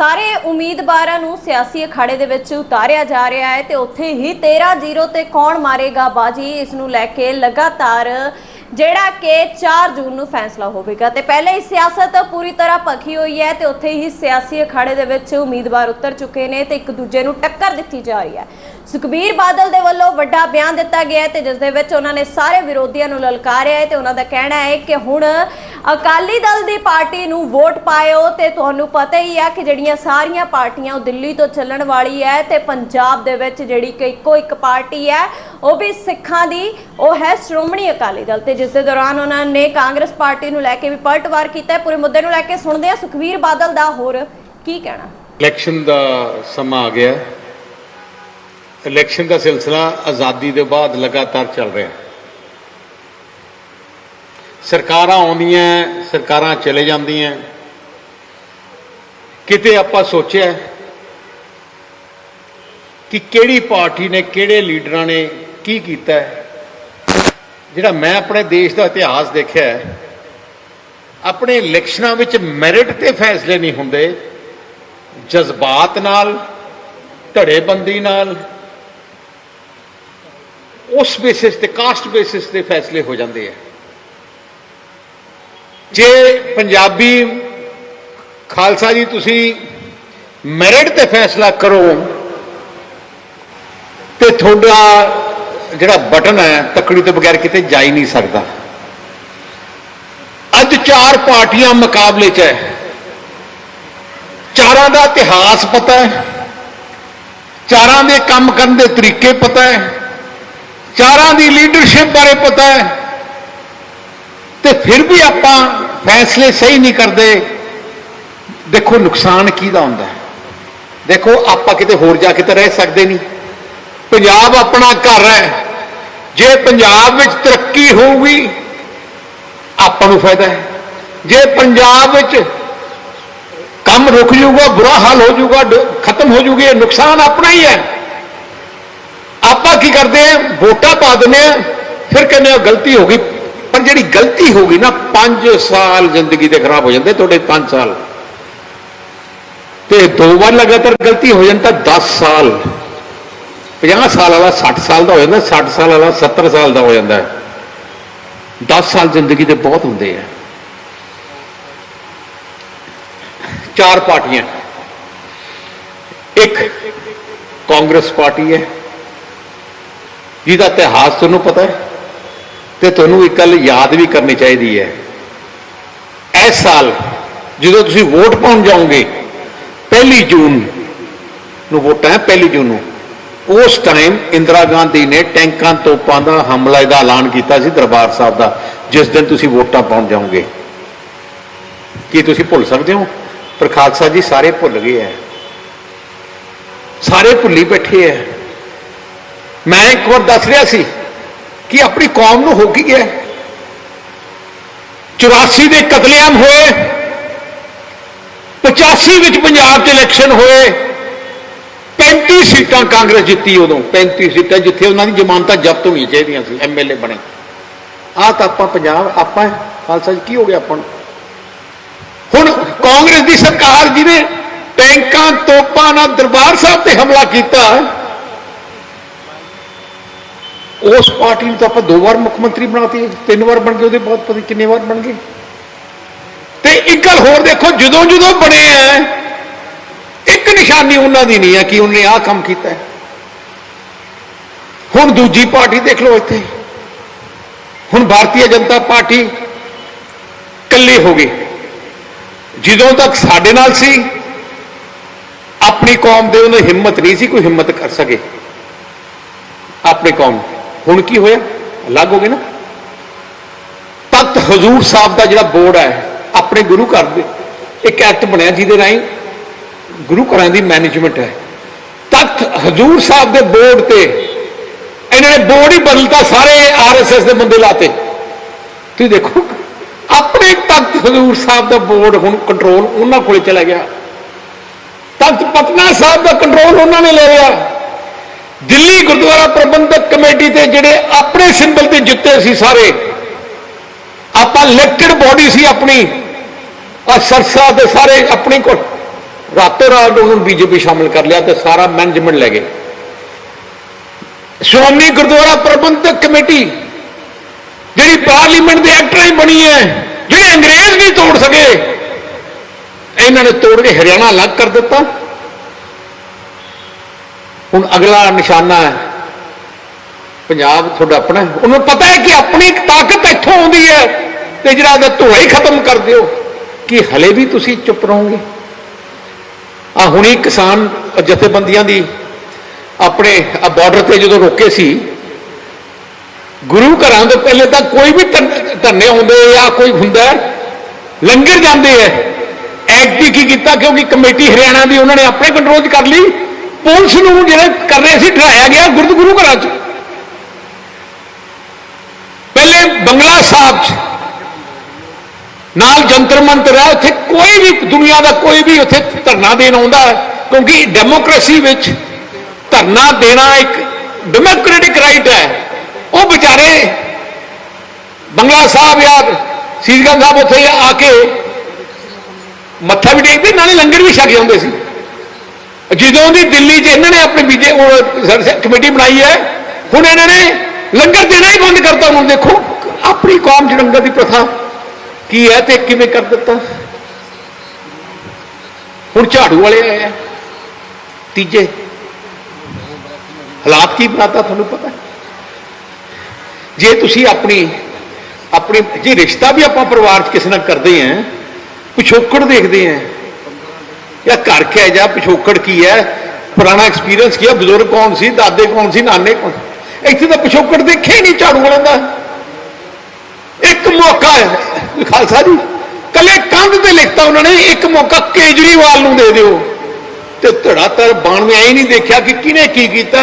ਸਾਰੇ ਉਮੀਦਵਾਰਾਂ ਨੂੰ ਸਿਆਸੀ ਅਖਾੜੇ ਦੇ ਵਿੱਚ ਉਤਾਰਿਆ ਜਾ ਰਿਹਾ ਹੈ ਤੇ ਉੱਥੇ ਹੀ 13-0 ਤੇ ਕੌਣ ਮਾਰੇਗਾ ਬਾਜੀ? ਇਸ ਨੂੰ ਲੈ ਕੇ ਲਗਾਤਾਰ ਜਿਹੜਾ ਕਿ 4 ਜੂਨ ਨੂੰ ਫੈਸਲਾ ਹੋਵੇਗਾ। ਤੇ ਪਹਿਲੇ ਹੀ ਸਿਆਸਤ ਪੂਰੀ ਤਰ੍ਹਾਂ ਭਖੀ ਹੋਈ ਹੈ ਤੇ ਉੱਥੇ ਹੀ ਸਿਆਸੀ ਅਖਾੜੇ ਦੇ ਵਿੱਚ ਉਮੀਦਵਾਰ ਉਤਰ ਚੁੱਕੇ ਨੇ ਤੇ ਇੱਕ ਦੂਜੇ ਨੂੰ ਟੱਕਰ ਦਿੱਤੀ ਜਾ ਰਹੀ ਹੈ। ਸੁਖਬੀਰ ਬਾਦਲ ਦੇ ਵੱਲੋਂ ਵੱਡਾ ਬਿਆਨ ਦਿੱਤਾ ਗਿਆ ਹੈ ਤੇ ਜਿਸ ਦੇ ਵਿੱਚ ਉਹਨਾਂ ਨੇ ਸਾਰੇ ਵਿਰੋਧੀਆਂ ਨੂੰ ਲਲਕਾਰਿਆ ਹੈ ਤੇ ਉਹਨਾਂ ਦਾ ਕਹਿਣਾ ਹੈ ਕਿ ਹੁਣ ਅਕਾਲੀ ਦਲ ਦੀ ਪਾਰਟੀ ਨੂੰ ਵੋਟ ਪਾਇਓ ਤੇ ਤੁਹਾਨੂੰ ਪਤਾ ਹੀ ਹੈ ਕਿ ਜਿਹੜੀਆਂ ਸਾਰੀਆਂ ਪਾਰਟੀਆਂ ਉਹ ਦਿੱਲੀ ਤੋਂ ਚੱਲਣ ਵਾਲੀ ਹੈ ਤੇ ਪੰਜਾਬ ਦੇ ਵਿੱਚ ਜਿਹੜੀ ਕਿ ਇੱਕੋ ਇੱਕ ਪਾਰਟੀ ਹੈ ਉਹ ਵੀ ਸਿੱਖਾਂ ਦੀ, ਉਹ ਹੈ ਸ਼੍ਰੋਮਣੀ ਅਕਾਲੀ ਦਲ ਤੇ ਜਿਸ ਦੇ ਦੌਰਾਨ ਉਹਨਾਂ ਨੇ ਕਾਂਗਰਸ ਪਾਰਟੀ ਨੂੰ ਲੈ ਕੇ ਵੀ ਪਲਟਵਾਰ ਕੀਤਾ ਹੈ ਪੂਰੇ ਮੁੱਦੇ ਨੂੰ ਲੈ ਕੇ ਸੁਣਦੇ ਹਾਂ ਸੁਖਬੀਰ ਬਾਦਲ ਦਾ, ਹੋਰ ਕੀ ਕਹਿਣਾ? ਇਲੈਕਸ਼ਨ ਦਾ ਸਮਾਂ ਆ ਗਿਆ। ਇਲੈਕਸ਼ਨ ਦਾ ਸਿਲਸਿਲਾ ਆਜ਼ਾਦੀ ਦੇ ਬਾਅਦ ਲਗਾਤਾਰ ਚੱਲ ਰਿਹਾ। ਸਰਕਾਰਾਂ ਆਉਂਦੀਆਂ, ਸਰਕਾਰਾਂ ਚਲੇ ਜਾਂਦੀਆਂ। ਕਿਤੇ ਆਪਾਂ ਸੋਚਿਆ ਕਿ ਕਿਹੜੀ ਪਾਰਟੀ ਨੇ ਕਿਹੜੇ ਲੀਡਰਾਂ ਨੇ ਕੀ ਕੀਤਾ ਜਿਹੜਾ ਮੈਂ ਆਪਣੇ ਦੇਸ਼ ਦਾ ਇਤਿਹਾਸ ਦੇਖਿਆ ਆਪਣੇ ਇਲੈਕਸ਼ਨਾਂ ਵਿੱਚ ਮੈਰਿਟ ਤੇ ਫੈਸਲੇ ਨਹੀਂ ਹੁੰਦੇ। ਜਜ਼ਬਾਤ ਨਾਲ, ਧੜੇਬੰਦੀ ਨਾਲ, ਉਸ ਬੇਸਿਸ ਤੇ ਕਾਸਟ ਬੇਸਿਸ ਤੇ ਫੈਸਲੇ ਹੋ ਜਾਂਦੇ ਆ। ਜੇ ਪੰਜਾਬੀ ਖਾਲਸਾ ਜੀ ਤੁਸੀਂ ਮੈਰਿਟ ਤੇ ਫੈਸਲਾ ਕਰੋ ਤੇ ਤੁਹਾਡਾ ਜਿਹੜਾ ਬਟਨ ਹੈ, ਤੱਕੜੀ ਤੋਂ ਬਗੈਰ ਕਿਤੇ ਜਾ ਹੀ ਨਹੀਂ ਸਕਦਾ। ਅੱਜ ਚਾਰ ਪਾਰਟੀਆਂ ਮੁਕਾਬਲੇ 'ਚ ਹੈ। ਚਾਰਾਂ ਦਾ ਇਤਿਹਾਸ ਪਤਾ ਹੈ। ਚਾਰਾਂ ਦੇ ਕੰਮ ਕਰਨ ਦੇ ਤਰੀਕੇ ਪਤਾ ਹੈ। ਚਾਰਾਂ ਦੀ ਲੀਡਰਸ਼ਿਪ ਬਾਰੇ ਪਤਾ ਹੈ। ਤੇ ਫਿਰ ਵੀ ਆਪਾਂ ਫੈਸਲੇ ਸਹੀ ਨਹੀਂ ਕਰਦੇ, ਦੇਖੋ ਨੁਕਸਾਨ ਕਿਹਦਾ ਹੁੰਦਾ ਦੇਖੋ ਆਪਾਂ ਕਿਤੇ ਹੋਰ ਜਾ ਕੇ ਤਾਂ ਰਹਿ ਸਕਦੇ ਨਹੀਂ। ਪੰਜਾਬ ਆਪਣਾ ਘਰ ਹੈ, ਜੇ ਪੰਜਾਬ ਵਿੱਚ ਤਰੱਕੀ ਹੋਊਗੀ, ਆਪਾਂ ਨੂੰ ਫਾਇਦਾ ਹੈ। ਜੇ ਪੰਜਾਬ ਵਿੱਚ ਕੰਮ ਰੁਕ ਜਾਊਗਾ, ਬੁਰਾ ਹਾਲ ਹੋ ਜਾਊਗਾ ਖਤਮ ਹੋ ਜੂਗੀ ਇਹ ਨੁਕਸਾਨ ਆਪਣਾ ਹੀ ਹੈ। ਆਪਾਂ ਕੀ ਕਰਦੇ ਆ ਵੋਟਾਂ ਪਾ ਦਿੰਦੇ ਆ ਫਿਰ ਕਹਿੰਦੇ ਆ ਗਲਤੀ ਹੋ ਗਈ ਪਰ ਜਿਹੜੀ ਗਲਤੀ ਹੋ ਗਈ ਨਾ 5 ਸਾਲ ਜ਼ਿੰਦਗੀ ਦੇ ਖਰਾਬ ਹੋ ਜਾਂਦੇ, ਤੁਹਾਡੇ 5 ਸਾਲ। ਤੇ ਦੋ ਵਾਰ ਲਗਾਤਾਰ ਗਲਤੀ ਹੋ ਜਾਂਦਾ ਤਾਂ 10 ਸਾਲ 50 ਸਾਲ ਵਾਲਾ 60 ਸਾਲ ਦਾ ਹੋ ਜਾਂਦਾ 60 ਸਾਲ ਵਾਲਾ 70 ਸਾਲ ਦਾ ਹੋ ਜਾਂਦਾ ਹੈ। 10 ਸਾਲ ਜ਼ਿੰਦਗੀ ਦੇ ਬਹੁਤ ਹੁੰਦੇ ਆ। ਚਾਰ ਪਾਰਟੀਆਂ। ਇੱਕ ਕਾਂਗਰਸ ਪਾਰਟੀ ਹੈ, ਜਿਹਦਾ ਇਤਿਹਾਸ ਤੁਹਾਨੂੰ ਪਤਾ ਹੈ। ਤੇ ਤੁਹਾਨੂੰ ਇੱਕ ਗੱਲ ਯਾਦ ਵੀ ਕਰਨੀ ਚਾਹੀਦੀ ਹੈ। ਇਸ ਸਾਲ ਜਦੋਂ ਤੁਸੀਂ ਵੋਟ ਪਾਉਣ ਜਾਓਗੇ, ਪਹਿਲੀ ਜੂਨ ਨੂੰ ਵੋਟਾਂ ਹੈ, ਪਹਿਲੀ ਜੂਨ ਨੂੰ। ਉਸ ਟਾਈਮ ਇੰਦਰਾ ਗਾਂਧੀ ਨੇ ਟੈਂਕਾਂ ਤੋਪਾਂ ਦਾ ਹਮਲਾ ਦਾ ਐਲਾਨ ਕੀਤਾ ਸੀ ਦਰਬਾਰ ਸਾਹਿਬ ਦਾ, ਜਿਸ ਦਿਨ ਤੁਸੀਂ ਵੋਟਾਂ ਪਾਉਣ ਜਾਓਗੇ। ਕੀ ਤੁਸੀਂ ਭੁੱਲ ਸਕਦੇ ਹੋ? ਪਰ ਖਾਲਸਾ ਜੀ, ਸਾਰੇ ਭੁੱਲ ਗਏ ਐ। ਸਾਰੇ ਭੁੱਲੀ ਬੈਠੇ ਐ। ਮੈਂ ਇੱਕ ਵਾਰ ਦੱਸ ਰਿਹਾ ਸੀ ਕਿ ਆਪਣੀ ਕੌਮ ਨੂੰ ਹੋ ਕੀ ਗਿਆ 84 ਦੇ ਕਤਲੇਆਮ ਹੋਏ 85 ਵਿੱਚ ਪੰਜਾਬ 'ਚ ਇਲੈਕਸ਼ਨ ਹੋਏ 35 ਸੀਟਾਂ ਕਾਂਗਰਸ ਜਿੱਤੀ ਉਦੋਂ 35 ਸੀਟਾਂ ਜਿੱਥੇ ਉਹਨਾਂ ਦੀ ਜ਼ਮਾਨਤਾਂ ਜ਼ਬਤ ਹੋਣੀਆਂ ਚਾਹੀਦੀਆਂ ਸੀ ਐਮਐਲਏ ਬਣੇ। ਆਹ ਤਾਂ ਆਪਾਂ ਪੰਜਾਬ, ਆਪਾਂ ਖਾਲਸਾ ਜੀ, ਕੀ ਹੋ ਗਿਆ ਆਪਾਂ ਨੂੰ? ਹੁਣ ਕਾਂਗਰਸ ਦੀ ਸਰਕਾਰ ਜਿਹਨੇ ਟੈਂਕਾਂ ਤੋਪਾਂ ਨਾਲ ਦਰਬਾਰ ਸਾਹਿਬ ਤੇ ਹਮਲਾ ਕੀਤਾ ਉਸ ਪਾਰਟੀ ਨੂੰ ਤਾਂ ਆਪਾਂ ਦੋ ਵਾਰ ਮੁੱਖ ਮੰਤਰੀ ਬਣਾਤੀ, ਤਿੰਨ ਵਾਰ ਬਣ ਗਏ, ਉਹਦੇ ਬਹੁਤ ਪਤਾ ਕਿੰਨੇ ਵਾਰ ਬਣ ਗਏ। ਤੇ ਇੱਕ ਗੱਲ ਹੋਰ ਦੇਖੋ, ਜਦੋਂ ਜਦੋਂ ਬਣੇ ਆ ਇੱਕ ਨਿਸ਼ਾਨੀ ਉਹਨਾਂ ਦੀ ਨਹੀਂ ਹੈ ਕਿ ਉਹਨੇ ਆਹ ਕੰਮ ਕੀਤਾ ਹੁਣ ਦੂਜੀ ਪਾਰਟੀ ਦੇਖ ਲਓ ਇੱਥੇ। ਹੁਣ ਭਾਰਤੀ ਜਨਤਾ ਪਾਰਟੀ ਇਕੱਲੇ ਹੋ ਗਈ ਜਦੋਂ ਤੱਕ ਸਾਡੇ ਨਾਲ ਸੀ, ਆਪਣੀ ਕੌਮ ਦੇ ਉਹਨੇ ਹਿੰਮਤ ਨਹੀਂ ਸੀ ਕੋਈ ਹਿੰਮਤ ਕਰ ਸਕੇ। ਆਪਣੀ ਕੌਮ ਹੁਣ ਕੀ ਹੋਇਆ? ਅਲੱਗ ਹੋ ਗਏ ਨਾ। ਤਖਤ ਹਜ਼ੂਰ ਸਾਹਿਬ ਦਾ ਜਿਹੜਾ ਬੋਰਡ ਹੈ, ਆਪਣੇ ਗੁਰੂ ਘਰ ਦੇ, ਇੱਕ ਐਕਟ ਬਣਿਆ ਜਿਹਦੇ ਰਾਹੀਂ ਗੁਰੂ ਘਰਾਂ ਦੀ ਮੈਨੇਜਮੈਂਟ ਹੈ। ਤਖਤ ਹਜ਼ੂਰ ਸਾਹਿਬ ਦੇ ਬੋਰਡ ਤੇ ਇਹਨਾਂ ਨੇ ਬੋਰਡ ਹੀ ਬਦਲਤਾ, ਸਾਰੇ ਆਰਐਸਐਸ ਦੇ ਬੰਦੇ ਲਾਤੇ। ਤੁਸੀਂ ਦੇਖੋ, ਆਪਣੇ ਤਖਤ ਹਜ਼ੂਰ ਸਾਹਿਬ ਦਾ ਬੋਰਡ ਹੁਣ ਕੰਟਰੋਲ ਉਹਨਾਂ ਕੋਲੇ ਚਲਾ ਗਿਆ। ਤਖਤ ਪਟਨਾ ਸਾਹਿਬ ਦਾ ਕੰਟਰੋਲ ਉਹਨਾਂ ਨੇ ਲੈ ਲਿਆ। ਦਿੱਲੀ ਗੁਰਦੁਆਰਾ ਪ੍ਰਬੰਧਕ ਕਮੇਟੀ ਤੇ ਜਿਹੜੇ ਆਪਣੇ ਸਿੰਬਲ ਤੇ ਜਿੱਤੇ ਸੀ ਸਾਰੇ, ਆਪਾਂ ਇਲੈਕਟਡ ਬੋਡੀ ਸੀ ਆਪਣੀ ਆ ਸਰਸਾ ਦੇ ਸਾਰੇ ਆਪਣੀ ਕੋਲ। ਰਾਤੋਂ ਰਾਤ ਉਹਨੂੰ ਬੀਜੇਪੀ ਸ਼ਾਮਿਲ ਕਰ ਲਿਆ ਤੇ ਸਾਰਾ ਮੈਨੇਜਮੈਂਟ ਲੈ ਗਏ। ਸ਼੍ਰੋਮਣੀ ਗੁਰਦੁਆਰਾ ਪ੍ਰਬੰਧਕ ਕਮੇਟੀ, ਜਿਹੜੀ ਪਾਰਲੀਮੈਂਟ ਦੇ ਐਕਟਰ ਹੀ ਬਣੀ ਹੈ, ਜਿਹੜੇ ਅੰਗਰੇਜ਼ ਨਹੀਂ ਤੋੜ ਸਕੇ, ਇਹਨਾਂ ਨੇ ਤੋੜ ਕੇ ਹਰਿਆਣਾ ਅਲੱਗ ਕਰ ਦਿੱਤਾ। ਹੁਣ ਅਗਲਾ ਨਿਸ਼ਾਨਾ ਹੈ। ਪੰਜਾਬ ਤੁਹਾਡਾ ਆਪਣਾ ਹੈ। ਉਹਨੂੰ ਪਤਾ ਹੈ ਕਿ ਆਪਣੀ ਇੱਕ ਤਾਕਤ ਇੱਥੋਂ ਆਉਂਦੀ ਹੈ ਤੇ ਜਿਹੜਾ ਉਹਦਾ ਧੋਆ ਹੀ ਖਤਮ ਕਰ ਦਿਓ। ਕਿ ਹਲੇ ਵੀ ਤੁਸੀਂ ਚੁੱਪ ਰਹੋਗੇ? ਆ ਹੁਣੀ ਕਿਸਾਨ ਜਥੇਬੰਦੀਆਂ ਦੀ ਆਪਣੇ ਬਾਰਡਰ ਤੇ ਜਦੋਂ ਰੋਕੇ ਸੀ, ਗੁਰੂ ਘਰਾਂ ਤੋਂ ਪਹਿਲੇ ਤਾਂ ਕੋਈ ਵੀ ਧਰਨੇ ਹੁੰਦੇ ਜਾਂ ਕੋਈ ਹੁੰਦਾ ਲੰਗਰ ਜਾਂਦੇ ਐ ਐਕਟੀ ਕੀ ਕੀਤਾ? ਕਿਉਂਕਿ ਕਮੇਟੀ ਹਰਿਆਣਾ ਦੀ ਉਹਨਾਂ ਨੇ ਆਪਣੇ ਕੰਟਰੋਲ 'ਚ ਕਰ ਲਈ। ਪੁਲਿਸ ਨੂੰ ਜਿਹੜੇ ਕਰ ਰਹੇ ਸੀ ਢਰਾਇਆ ਗਿਆ ਗੁਰਦ ਗੁਰੂ ਘਰਾਂ 'ਚ। ਪਹਿਲੇ ਬੰਗਲਾ ਸਾਹਿਬ 'ਚ। ਨਾਲ ਜੰਤਰ ਮੰਤਰ ਹੈ ਉੱਥੇ ਕੋਈ ਵੀ ਦੁਨੀਆ ਦਾ ਕੋਈ ਵੀ ਉੱਥੇ ਧਰਨਾ ਦੇਣ ਆਉਂਦਾ ਕਿਉਂਕਿ ਡੈਮੋਕ੍ਰੇਸੀ ਵਿੱਚ ਧਰਨਾ ਦੇਣਾ ਇੱਕ ਡੈਮੋਕ੍ਰੈਟਿਕ ਰਾਈਟ ਹੈ। ਉਹ ਵਿਚਾਰੇ ਬੰਗਲਾ ਸਾਹਿਬ ਜਾਂ ਸੀਸਗੰਜ ਸਾਹਿਬ ਉੱਥੇ ਆ ਕੇ ਮੱਥਾ ਵੀ ਟੇਕਦੇ, ਨਾਲੇ ਲੰਗਰ ਵੀ ਛਕ ਜਾਂਦੇ ਸੀ। ਜਦੋਂ ਦੀ ਦਿੱਲੀ 'ਚ ਇਹਨਾਂ ਨੇ ਆਪਣੀ ਬੀਜੇ ਕਮੇਟੀ ਬਣਾਈ ਹੈ, ਹੁਣ ਇਹਨਾਂ ਨੇ ਲੰਗਰ ਦੇਣਾ ਹੀ ਬੰਦ ਕਰਤਾ ਹੁਣ ਦੇਖੋ, ਆਪਣੀ ਕੌਮ 'ਚ ਲੰਗਰ ਦੀ ਪ੍ਰਥਾ ਕੀ ਹੈ ਤੇ ਕਿਵੇਂ ਕਰ ਦਿੱਤਾ? ਹੁਣ ਝਾੜੂ ਵਾਲੇ ਆਏ ਆ। ਤੀਜੇ ਹਾਲਾਤ ਕੀ ਬਣਾਤਾ ਤੁਹਾਨੂੰ ਪਤਾ? ਜੇ ਤੁਸੀਂ ਆਪਣੀ ਆਪਣੀ, ਜੇ ਰਿਸ਼ਤਾ ਵੀ ਆਪਾਂ ਪਰਿਵਾਰ 'ਚ ਕਿਸੇ ਨਾਲ ਕਰਦੇ ਆਂ ਪਿਛੋਕੜ ਦੇਖਦੇ ਆਂ ਜਾਂ ਘਰ ਕਿਹਾ ਜਾ, ਪਿਛੋਕੜ ਕੀ ਹੈ? ਪੁਰਾਣਾ ਐਕਸਪੀਰੀਅੰਸ ਕੀ ਹੈ? ਬਜ਼ੁਰਗ ਕੌਣ ਸੀ? ਦਾਦੇ ਕੌਣ ਸੀ? ਨਾਨੇ ਕੌਣ ਇੱਥੇ ਤਾਂ ਪਿਛੋਕੜ ਦੇਖੇ ਹੀ ਨਹੀਂ ਝਾੜੂ ਵਾਲਿਆਂ ਦਾ। ਇੱਕ ਮੌਕਾ ਹੈ। ਖਾਲਸਾ ਜੀ, ਕੱਲੇ ਕੰਧ ਤੇ ਲਿਖਤਾ ਉਹਨਾਂ ਨੇ, ਇੱਕ ਮੌਕਾ ਕੇਜਰੀਵਾਲ ਨੂੰ ਦੇ ਦਿਓ। ਤੇ ਧੜਾ ਤਰ ਬਾਣਵੇਂ ਐ ਨਹੀਂ ਦੇਖਿਆ ਕਿ ਕਿਹਨੇ ਕੀ ਕੀਤਾ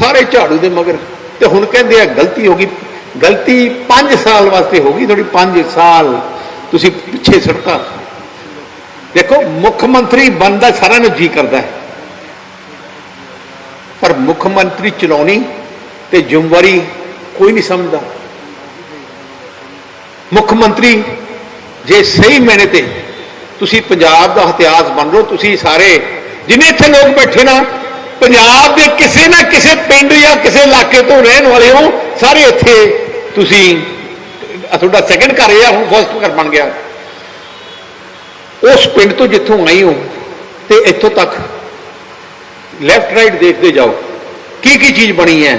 ਸਾਰੇ ਝਾੜੂ ਦੇ ਮਗਰ। ਤੇ ਹੁਣ ਕਹਿੰਦੇ ਆ, ਗਲਤੀ ਹੋ ਗਈ। ਗਲਤੀ 5 ਸਾਲ ਵਾਸਤੇ ਹੋ ਗਈ ਥੋੜੀ 5 ਸਾਲ। ਤੁਸੀਂ ਪਿੱਛੇ ਸੜਤਾ ਦੇਖੋ, ਮੁੱਖ ਮੰਤਰੀ ਬਣਦਾ ਸਾਰਿਆਂ ਨੂੰ ਜੀ ਕਰਦਾ ਹੈ। ਪਰ ਮੁੱਖ ਮੰਤਰੀ ਚਲਾਉਣੀ ਤੇ ਜ਼ਿੰਮੇਵਾਰੀ ਕੋਈ ਨਹੀਂ ਸਮਝਦਾ। ਮੁੱਖ ਮੰਤਰੀ ਜੇ ਸਹੀ ਮੈਨੇ ਤੇ ਤੁਸੀਂ ਪੰਜਾਬ ਦਾ ਇਤਿਹਾਸ ਬਣ ਲਓ, ਤੁਸੀਂ ਸਾਰੇ ਜਿੰਨੇ ਇੱਥੇ ਲੋਕ ਬੈਠੇ ਨਾ, ਪੰਜਾਬ ਦੇ ਕਿਸੇ ਨਾ ਕਿਸੇ ਪਿੰਡ ਜਾਂ ਕਿਸੇ ਇਲਾਕੇ ਤੋਂ ਰਹਿਣ ਵਾਲੇ ਹੋ, ਸਾਰੇ ਇੱਥੇ ਤੁਸੀਂ ਤੁਹਾਡਾ ਸੈਕੰਡ ਘਰ ਹੈ ਹੁਣ ਫਸਟ ਘਰ ਬਣ ਗਿਆ। ਉਸ ਪਿੰਡ ਤੋਂ ਜਿੱਥੋਂ ਆਈ ਹੋ ਤੇ ਇੱਥੋਂ ਤੱਕ ਲੈਫਟ ਰਾਈਟ ਦੇਖਦੇ ਜਾਓ, ਕੀ ਕੀ ਚੀਜ਼ ਬਣੀ ਹੈ?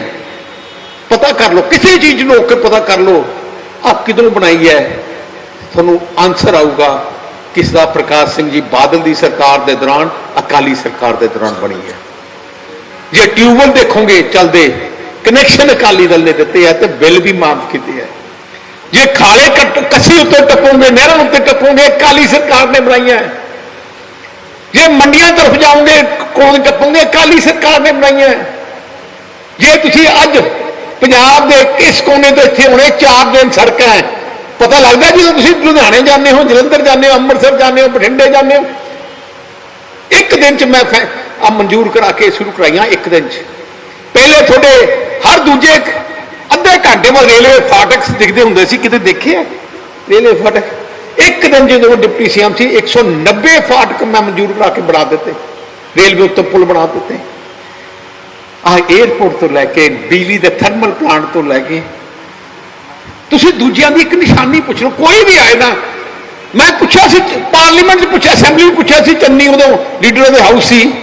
ਪਤਾ ਕਰ ਲਓ, ਕਿਸੇ ਚੀਜ਼ ਨੂੰ ਰੋਕ ਕੇ ਪਤਾ ਕਰ ਲਓ ਆ ਕਿਦੋਂ ਬਣਾਈ ਹੈ? ਤੁਹਾਨੂੰ ਆਨਸਰ ਆਊਗਾ, ਕਿਸ ਦਾ ਪ੍ਰਕਾਸ਼ ਸਿੰਘ ਜੀ ਬਾਦਲ ਦੀ ਸਰਕਾਰ ਦੇ ਦੌਰਾਨ, ਅਕਾਲੀ ਸਰਕਾਰ ਦੇ ਦੌਰਾਨ ਬਣੀ ਹੈ। ਜੇ ਟਿਊਬਲ ਦੇਖੋਗੇ ਚੱਲਦੇ ਕਨੈਕਸ਼ਨ ਅਕਾਲੀ ਦਲ ਨੇ ਦਿੱਤੇ ਆ ਤੇ ਬਿੱਲ ਵੀ ਮਾਫ ਕੀਤੇ ਆ। ਜੇ ਖਾਲੇ ਕੱਟ ਕੱਸੀ ਉੱਤੇ ਟੱਪੋਗੇ, ਨਹਿਰਾਂ ਉੱਤੇ ਟੱਪੋਗੇ ਅਕਾਲੀ ਸਰਕਾਰ ਨੇ ਬਣਾਈਆਂ। ਜੇ ਮੰਡੀਆਂ ਤਰਫ ਜਾਓਗੇ, ਕੋਲ ਟੱਪੋਗੇ ਅਕਾਲੀ ਸਰਕਾਰ ਨੇ ਬਣਾਈਆਂ। ਜੇ ਤੁਸੀਂ ਅੱਜ ਪੰਜਾਬ ਦੇ ਕਿਸ ਕੋਨੇ ਤੋਂ ਇੱਥੇ ਹੁਣੇ ਚਾਰ ਦਿਨ ਸੜਕਾਂ ਹੈ। ਪਤਾ ਲੱਗਦਾ ਜਦੋਂ ਤੁਸੀਂ ਲੁਧਿਆਣੇ ਜਾਂਦੇ ਹੋ, ਜਲੰਧਰ ਜਾਂਦੇ ਹੋ, ਅੰਮ੍ਰਿਤਸਰ ਜਾਂਦੇ ਹੋ, ਬਠਿੰਡੇ ਜਾਂਦੇ ਹੋ। ਇੱਕ ਦਿਨ ਚ ਮੈਂ ਆ ਮਨਜ਼ੂਰ ਕਰਾ ਕੇ ਸ਼ੁਰੂ ਕਰਾਈਆਂ ਇੱਕ ਦਿਨ ਚ। ਪਹਿਲੇ ਤੁਹਾਡੇ ਹਰ ਦੂਜੇ ਅੱਧੇ ਘੰਟੇ ਬਾਅਦ ਰੇਲਵੇ ਫਾਟਕ ਦਿਖਦੇ ਹੁੰਦੇ ਸੀ, ਕਿਤੇ ਦੇਖਿਆ? ਰੇਲਵੇ ਫਾਟਕ। ਇੱਕ ਦਿਨ ਜਦੋਂ ਡਿਪਟੀ ਸੀਐਮ ਸੀ 190 ਫਾਟਕ ਮੈਂ ਮਨਜ਼ੂਰ ਕਰਾ ਕੇ ਬਣਾ ਦਿੱਤੇ। ਰੇਲਵੇ ਉੱਤੇ ਪੁਲ ਬਣਾ ਦਿੱਤੇ। ਆ 에어ਪੋਰਟ ਤੋਂ ਲੈ ਕੇ, ਬਿਜਲੀ ਦੇ ਥਰਮਲ ਪਲਾਂਟ ਤੋਂ ਲੈ ਕੇ। ਤੁਸੀਂ ਦੂਜਿਆਂ ਦੀ ਇੱਕ ਨਿਸ਼ਾਨੀ ਪੁੱਛ ਲਓ, ਕੋਈ ਵੀ ਆਏ ਨਾ। ਮੈਂ ਪੁੱਛਿਆ ਸੀ, ਪਾਰਲੀਮੈਂਟ 'ਚ ਪੁੱਛਿਆ, ਅਸੈਂਬਲੀ 'ਚ ਪੁੱਛਿਆ ਸੀ, ਚੰਨੀ ਉਦੋਂ ਲੀਡਰ ਦੇ ਹਾਊਸ ਸੀ।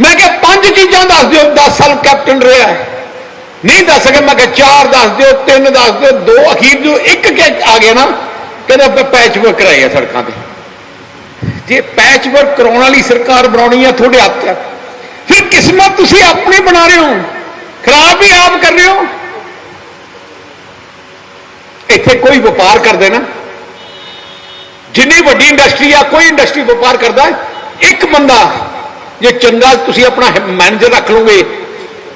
ਮੈਂ ਕਿਹਾ, ਪੰਜ ਚੀਜ਼ਾਂ ਦੱਸ ਦਿਓ 10 ਸਾਲ ਕੈਪਟਨ ਰਿਹਾ ਹੈ। ਨਹੀਂ ਦੱਸ ਸਕੇ, ਮੈਂ ਕਿਹਾ ਚਾਰ ਦੱਸ ਦਿਓ, ਤਿੰਨ ਦੱਸ ਦਿਓ, ਦੋ ਅਖੀਰ ਜੋ ਇੱਕ ਕਿ ਆ ਗਿਆ ਨਾ, ਕਹਿੰਦਾ ਆਪਾਂ ਪੈਚ ਵਰਕ ਕਰਾਈ ਸੜਕਾਂ ਤੇ। ਜੇ ਪੈਚ ਵਰਕ ਕਰਾਉਣ ਵਾਲੀ ਸਰਕਾਰ ਬਣਾਉਣੀ ਆ ਤੁਹਾਡੇ ਹੱਥ 'ਚ ਆ। ਫਿਰ ਕਿਸਮਤ ਤੁਸੀਂ ਆਪਣੀ ਬਣਾ ਰਹੇ ਹੋ? ਖਰਾਬ ਵੀ ਆਪ ਕਰ ਰਹੇ ਹੋ? ਇੱਥੇ ਕੋਈ ਵਪਾਰ ਕਰਦੇ ਨਾ। ਜਿੰਨੀ ਵੱਡੀ ਇੰਡਸਟਰੀ ਆ, ਕੋਈ ਇੰਡਸਟਰੀ ਵਪਾਰ ਕਰਦਾ। ਇੱਕ ਬੰਦਾ, ਜੇ ਚੰਗਾ ਤੁਸੀਂ ਆਪਣਾ ਮੈਨੇਜਰ ਰੱਖ ਲਓਗੇ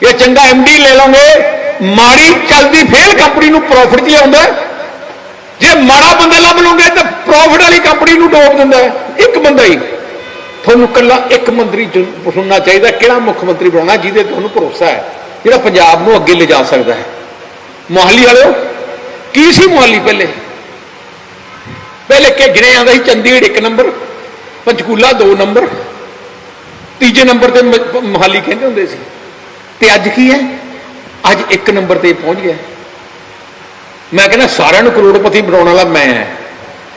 ਜਾਂ ਚੰਗਾ ਐਮਡੀ ਲੈ ਲਓਗੇ, ਮਾੜੀ ਚੱਲਦੀ ਫੇਲ ਕੰਪਨੀ ਨੂੰ ਪ੍ਰੋਫਿਟ 'ਚ ਲਿਆਉਂਦਾ ਜੇ ਮਾੜਾ ਬੰਦਾ ਲੱਭ ਲਓਗੇ ਤਾਂ ਪ੍ਰੋਫਿਟ ਵਾਲੀ ਕੰਪਨੀ ਨੂੰ ਡੋਬ ਦਿੰਦਾ ਇੱਕ ਬੰਦਾ ਹੀ। ਤੁਹਾਨੂੰ ਕੱਲਾ ਇੱਕ ਮੰਤਰੀ ਸੁਣਨਾ ਚਾਹੀਦਾ, ਕਿਹੜਾ ਮੁੱਖ ਮੰਤਰੀ ਬਣਾਉਣਾ ਜਿਹਦੇ ਤੁਹਾਨੂੰ ਭਰੋਸਾ ਹੈ, ਜਿਹੜਾ ਪੰਜਾਬ ਨੂੰ ਅੱਗੇ ਲਿਜਾ ਸਕਦਾ ਹੈ। ਮੋਹਾਲੀ ਵਾਲਿਓ, ਕੀ ਸੀ ਮੋਹਾਲੀ ਪਹਿਲੇ? ਪਹਿਲੇ ਕਿ ਗਿਣੇ ਆਉਂਦਾ ਸੀ ਚੰਡੀਗੜ੍ਹ ਇੱਕ ਨੰਬਰ, ਪੰਚਕੂਲਾ 2 ਨੰਬਰ, ਤੀਜੇ ਨੰਬਰ ਤੇ ਮ- ਮੋਹਾਲੀ ਕਹਿੰਦੇ ਹੁੰਦੇ ਸੀ। ਤੇ ਅੱਜ ਕੀ ਹੈ? ਅੱਜ ਇੱਕ ਨੰਬਰ ਤੇ ਪਹੁੰਚ ਗਿਆ। ਮੈਂ ਕਹਿੰਦਾ ਸਾਰਿਆਂ ਨੂੰ ਕਰੋੜਪਤੀ ਬਣਾਉਣ ਵਾਲਾ ਮੈਂ ਹਾਂ।